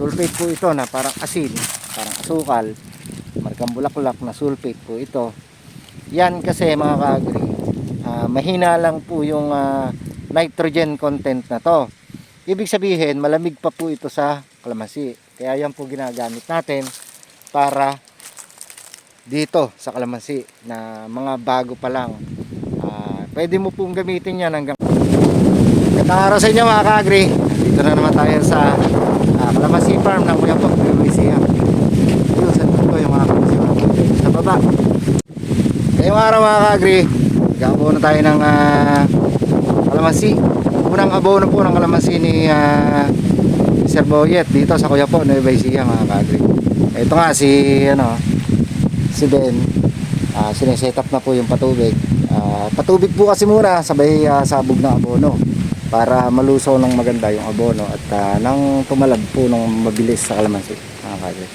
sulfate po ito na parang asin, parang asukal, markang bulaklak na sulfate po ito. Yan kasi mga kaagri, ah, mahina lang po yung ah, nitrogen content na to. Ibig sabihin, malamig pa po ito sa kalamansi. Kaya yan po ginagamit natin para dito sa kalamansi na mga bago pa lang. Ah, pwede mo pong gamitin yan hanggang Gandang araw sa inyo mga kaagri. Dito na naman tayo sa ah, kalamansi farm ng Kuya Pog, Luisia. Yun, sa ko yung mga kalamansi farm. Sa baba. Ngayong araw mga kaagri, gagawa na tayo ng ah, kalamansi. Unang abono po ng kalamansi ni ah, Sir Boyet dito sa Kuya Po, Nueva Ecija mga kaagri. Ito nga si ano, si Ben. Ah, sineset up na po yung patubig. Ah, patubig po kasi muna sabay ah, sabog na abono para malusaw ng maganda yung abono at ah, nang tumalab po ng mabilis sa kalamansi mga kaagri.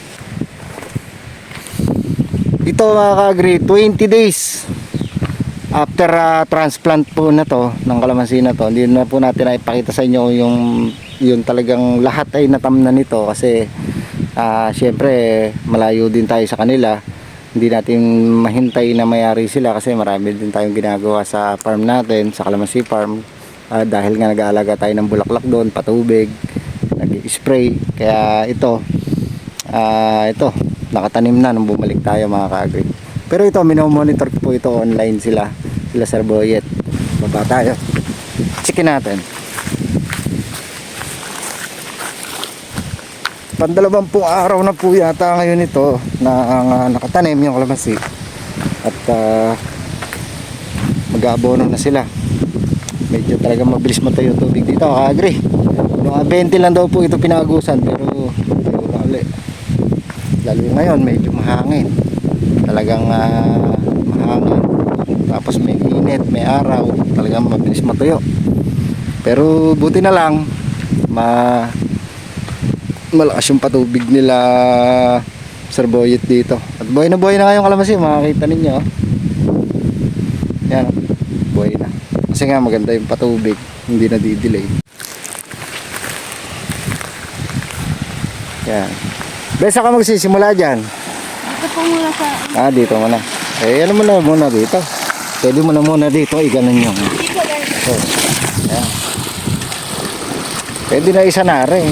Ito mga kaagri, 20 days after ah, transplant po na to ng kalamansi na to, hindi na po natin ipakita sa inyo yung yung talagang lahat ay natamnan nito kasi ah syempre malayo din tayo sa kanila hindi natin mahintay na mayari sila kasi marami din tayong ginagawa sa farm natin sa Kalamansi farm Ah, dahil nga nag-aalaga tayo ng bulaklak doon patubig nag-spray. Kaya ito ah ito nakatanim na nung bumalik tayo mga ka-agri. Pero ito minomonitor po ito online sila sila Sir Boyet. Baba tayo. Checkin natin. Pandalawampung araw na po yata ngayon ito na ang ah, nakatanim yung kalamansi. At ah, mag-aabono na sila medyo talaga mabilis matayo tubig dito. Kaagri mga 20 lang daw po ito pinagusan pero tayo na uli lalo ngayon medyo mahangin. Talagang ah, mahangin. Tapos may init may araw talagang mabilis matuyo pero buti na lang ma malakas yung patubig nila Sir Boyet dito. At buhay na buhay na ngayong kalamansi makakita ninyo oh. yan kasi nga maganda yung patubig hindi na di-delay. Yan. Besa ka magsisimula dyan? Ito po muna sa... ah dito muna. Eh ano muna muna dito? Pwede mo na muna dito ay ganun yung Dito lang. oh. yan. pwede na isa na rin.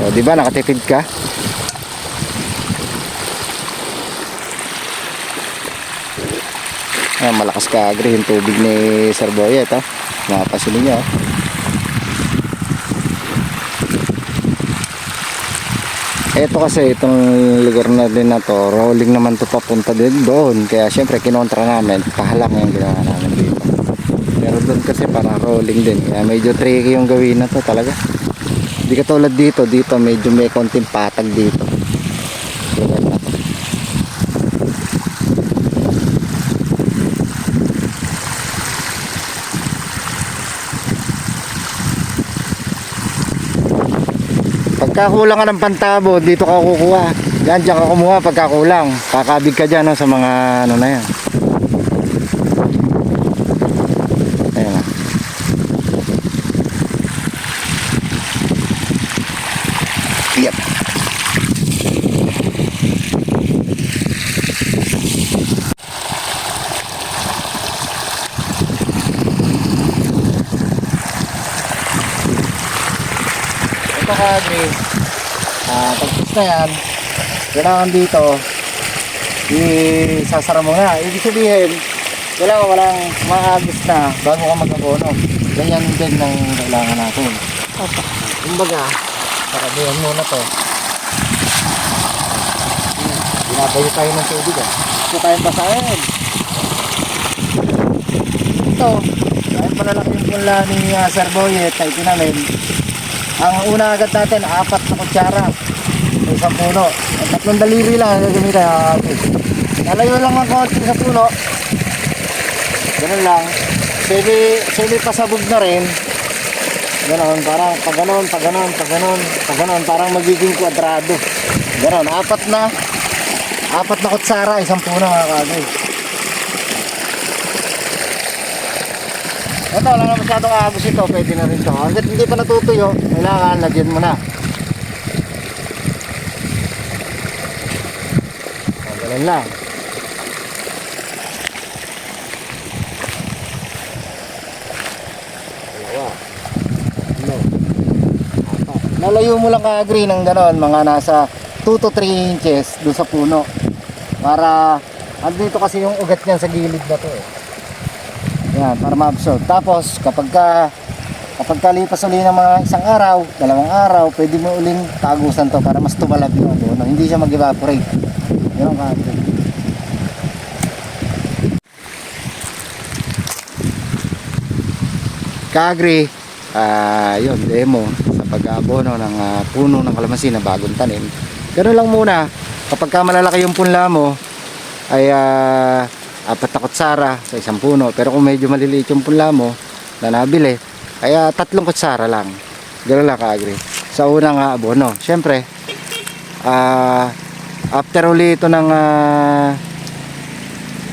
O, di ba nakatipid ka Ayan, malakas ka agri yung tubig ni Sir Boyet ha. Mapapasin niyo. oh. Ito kasi itong lugar na din na to, rolling naman to papunta din doon. Kaya syempre kinontra namin, pahalang yung ginawa namin dito. Pero doon kasi para rolling din. Kaya medyo tricky yung gawin na to talaga. Hindi katulad dito, dito medyo may konting patag dito. Lugar na to. Pagka kulang ka ng pantabo, dito ka kukuha. Yan, dyan ka kumuha pagka kulang. Kakabig ka dyan no, sa mga ano na yan. Ayan. Yep. Ito ka, Gray. Pagkis na yan, kailangan dito, isasara mo na. Ibig sabihin, kailangan walang maagos na bago ka mag-abono. Ganyan din ang kailangan natin. Opo. Kumbaga, parabihan muna to. Binabayo tayo ng tubig ah. Ito tayong basahin. Ito, dahil malalaki yung pula ni uh, Sir Boyet ay tinamin. Ang una agad natin, apat na kutsara. Sa puno. Ang tatlong daliri lang ang gagamitin. ah, okay. Lalayo lang ang konti sa puno. Ganun lang. Semi, semi pasabog na rin. Ganon, parang pag ganon, pag ganon, pag ganon, pag ganon, parang magiging kwadrado. Ganon, apat na, apat na kutsara, isang puno mga kagay. Ito, wala na masyadong agos ito, pwede na rin ito. Hanggat hindi pa natutuyo, kailangan lagyan mo na. Yan lang. Dalawa. Tatlo. Apat. Lalayo mo lang ka-agree ng ganon, mga nasa 2 to 3 inches doon sa puno. Para, andito kasi yung ugat niyan sa gilid na to eh. Yan, para ma-absorb. Tapos, kapag ka, kapag kalipas uli ng mga isang araw, dalawang araw, pwede mo uling tagusan to para mas tumalab yung abono. Hindi siya mag-evaporate. Ganun ka-agree. Kagri, yun, demo sa pag-aabono ng ah, puno ng kalamansi na bagong tanim. Ganun lang muna, kapag ka malalaki yung punla mo, ay ah, apat na sa isang puno. Pero kung medyo maliliit yung punla mo na nabili, ay ah, tatlong kutsara lang. Ganun lang kaagri. Sa unang ah, abono. Siyempre, ah, after uli ito ng ah,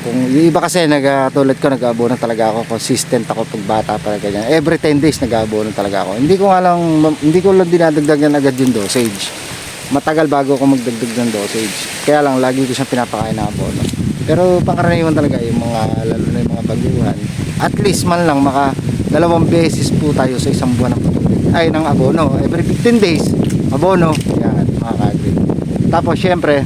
kung yung iba kasi nagtulad ko nag-aabono talaga ako. Consistent ako pag bata pa ganyan. Every 10 days nag-aabono talaga ako. Hindi ko nga lang hindi ko lang dinadagdagan agad yung dosage. Matagal bago ako magdagdag ng dosage. Kaya lang lagi ko siyang pinapakain ng abono pero pangkaraniwan talaga yung mga lalo na yung mga baguhan at least man lang maka dalawang beses po tayo sa isang buwan ng ay ng abono. Every 15 days abono. Yan mga kadri tapos syempre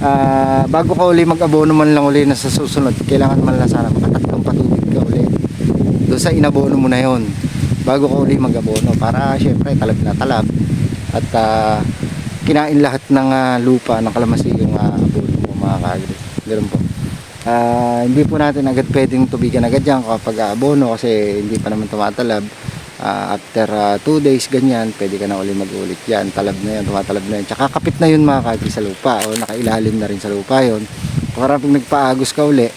Ah, bago ka uli mag-abono man lang uli na sa susunod, kailangan man lang sana makatatlong patubig ka uli. Doon sa inabono mo na yon bago ka uli mag-abono para syempre talab na talab at ah, kinain lahat ng ah, lupa ng kalamansi yung ah, abono mo mga kagri. Ganun po. Ah, hindi po natin agad pwedeng tubigan agad yan kapag abono kasi hindi pa naman tumatalab. Ah, after 2 days ganyan, pwede ka na uli mag-ulit yan. Talab na yan, tumatalab na yan. Tsaka kapit na yun mga kagri sa lupa o nakailalim na rin sa lupa yon. Para pag nagpaagos ka uli,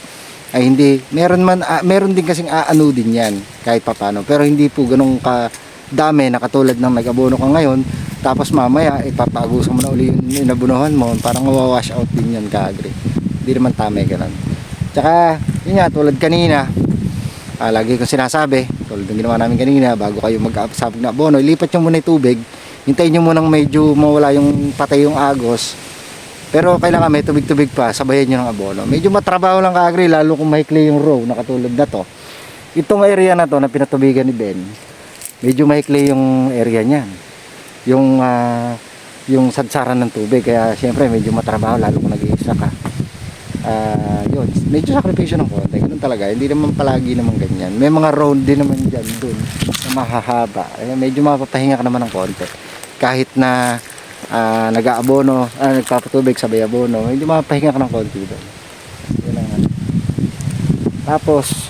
ay hindi, meron man, ah, meron din kasing aano din yan kahit papano. Pero hindi po ganun ka dami na katulad ng nag-abono ka ngayon tapos mamaya ipapaagusan mo na uli yung inabunuhan mo parang mawawash out din yan kaagri hindi naman tama ganun tsaka yun nga tulad kanina ah, lagi kong sinasabi tulad ng ginawa namin kanina bago kayo mag-sabog na. Abono ilipat nyo muna yung tubig. Hintayin nyo munang medyo mawala yung patay yung agos. Pero kailangan may tubig-tubig pa sabayan nyo ng abono medyo matrabaho lang kaagri lalo kung mahikli yung row na katulad na to. Itong area na to na pinatubigan ni Ben medyo mahikli yung area niyan yung ah, yung sadsaran ng tubig. Kaya syempre medyo matrabaho lalo kung nag-iisa ka ah yun. Medyo sakripisyo ng konti. Ganun talaga. Hindi naman palagi naman ganyan. May mga round din naman dyan dun na mahahaba. Eh, medyo mapapahinga ka naman ng konti. Kahit na ah, nag-aabono ah, nagpapatubig sabay abono medyo mapapahinga ka ng konti dun. Yun lang ano. tapos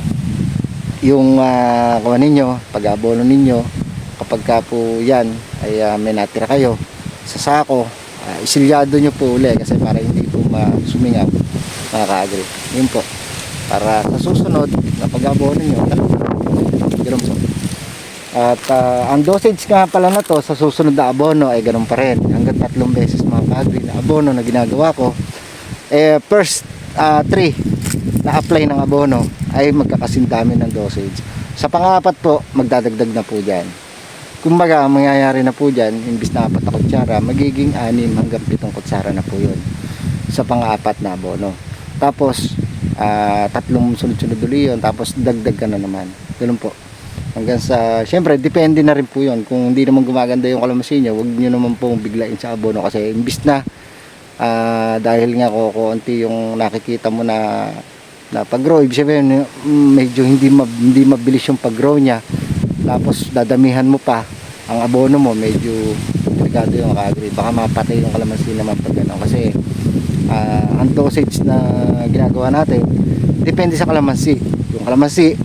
yung uh, kuha ninyo pag-abono ninyo kapag ka po yan ay ah, may natira kayo sa sako uh, isilyado nyo po uli kasi para hindi po masumingaw mga ka-agree yun po. Para sa susunod na pag-abono nyo ganun po. At ah, ang dosage nga pala na to sa susunod na abono ay ganun pa rin. Hanggang tatlong beses mga ka-agree na abono na ginagawa ko eh first 3 na apply ng abono ay magkakasindami ng dosage. Sa pangapat po magdadagdag na po dyan. Kumbaga ang mangyayari na po dyan imbis na apat na kutsara magiging anim hanggang pitong kutsara na po yun sa pang-apat na abono tapos ah, tatlong sunod-sunod uli yun. Tapos dagdag ka na naman. Ganun po. Hanggang sa syempre depende na rin po yun. Kung hindi naman gumaganda yung kalamansi nyo huwag nyo naman pong biglain sa abono. Kasi imbis na ah, dahil nga ko konti yung nakikita mo na na pag-grow. Ibig sabihin medyo hindi mab, hindi mabilis yung pag-grow niya. Tapos dadamihan mo pa ang abono mo. Medyo delikado yung kagri. Baka mapatay yung kalamansi naman pag ano kasi ah, ang dosage na ginagawa natin depende sa kalamansi. Yung kalamansi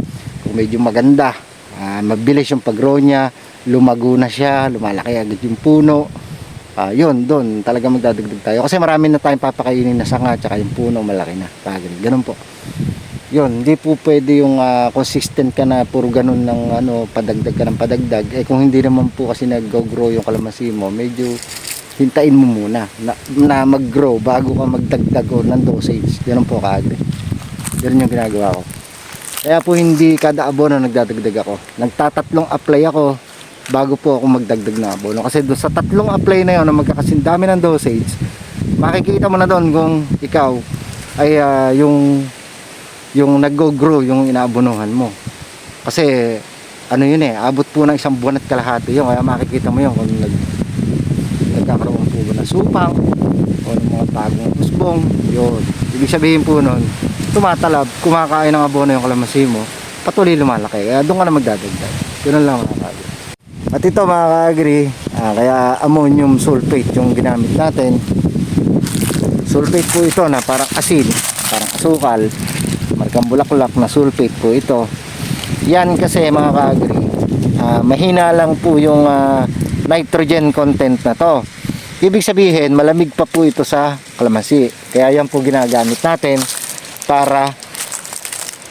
kung medyo maganda ah, mabilis yung pag-grow niya lumago na siya lumalaki agad yung puno ah, yun doon talaga magdadagdag tayo. Kasi marami na tayong papakainin na sanga tsaka yung puno malaki na. Kagri ganun po. Yun, hindi po pwede yung ah, consistent ka na puro ganun ng ano, padagdag ka ng padagdag. Eh kung hindi naman po kasi nag-grow yung kalamansi mo, medyo hintayin mo muna na, na mag-grow bago ka magdagdag o ng dosage. Ganun po kaagri. Ganun yung ginagawa ko. Kaya po hindi kada abono nagdadagdag ako. Nagtatatlong apply ako bago po ako magdagdag ng abono. Kasi doon sa tatlong apply na yon na magkakasindami ng dosage, makikita mo na doon kung ikaw ay ah, yung yung nag-grow yung inaabonohan mo. Kasi ano yun eh, abot po ng isang buwan at kalahati yun. Kaya makikita mo yun kung nag, supang o ng mga bagong usbong. Yun. Ibig sabihin po nun, tumatalab, kumakain ng abono yung kalamansi mo, patuloy lumalaki. Kaya doon ka na magdadagdag. Yun lang mga kagri. At ito mga kagri, ah, kaya ammonium sulfate yung ginamit natin. Sulfate po ito na parang asin, parang asukal, markang bulaklak na sulfate po ito. Yan kasi mga kagri, ah, mahina lang po yung ah, nitrogen content na to. Ibig sabihin, malamig pa po ito sa kalamansi. Kaya yan po ginagamit natin para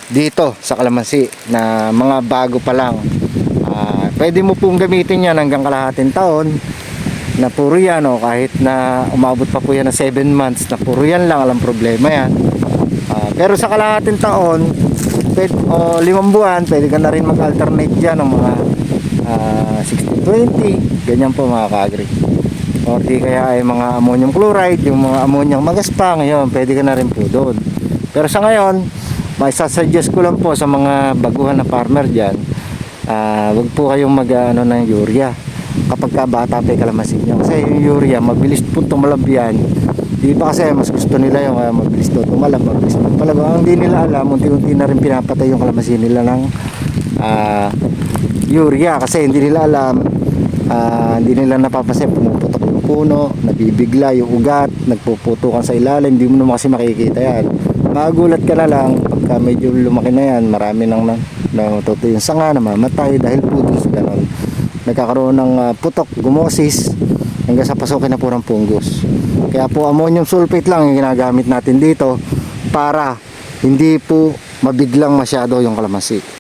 dito sa kalamansi na mga bago pa lang. Ah, pwede mo pong gamitin yan hanggang kalahating taon na puro yan o kahit na umabot pa po yan na 7 months na puro yan lang alam problema yan Ah, pero sa kalahating taon pwede, o limang buwan pwede ka na rin mag alternate dyan ng mga ah, 60-20 ganyan po mga kaagri or di kaya ay mga ammonium chloride yung mga ammonium magaspa ngayon pwede ka na rin po doon. Pero sa ngayon may sasuggest ko lang po sa mga baguhan na farmer dyan ah wag po kayong mag ano ng urea. Kapag ka bata pa yung kalamansi nyo kasi yung urea mabilis po tumalab yan. Di ba kasi mas gusto nila yung uh, mabilis to tumalab mabilis tumalab. Ang hindi nila alam unti-unti na rin pinapatay yung kalamansi nila ng ah, urea. Kasi hindi nila alam ah, hindi nila napapansin pumuputok puno nabibigla yung ugat nagpuputukan sa ilalim hindi mo naman kasi makikita yan. Magulat ka na lang pagka medyo lumaki na yan marami nang na, natuto yung sanga namamatay dahil po dun sa ganon nagkakaroon ng ah, putok gumosis hanggang sa pasukin na po ng fungus. Kaya po ammonium sulfate lang yung ginagamit natin dito para hindi po mabiglang masyado yung kalamansi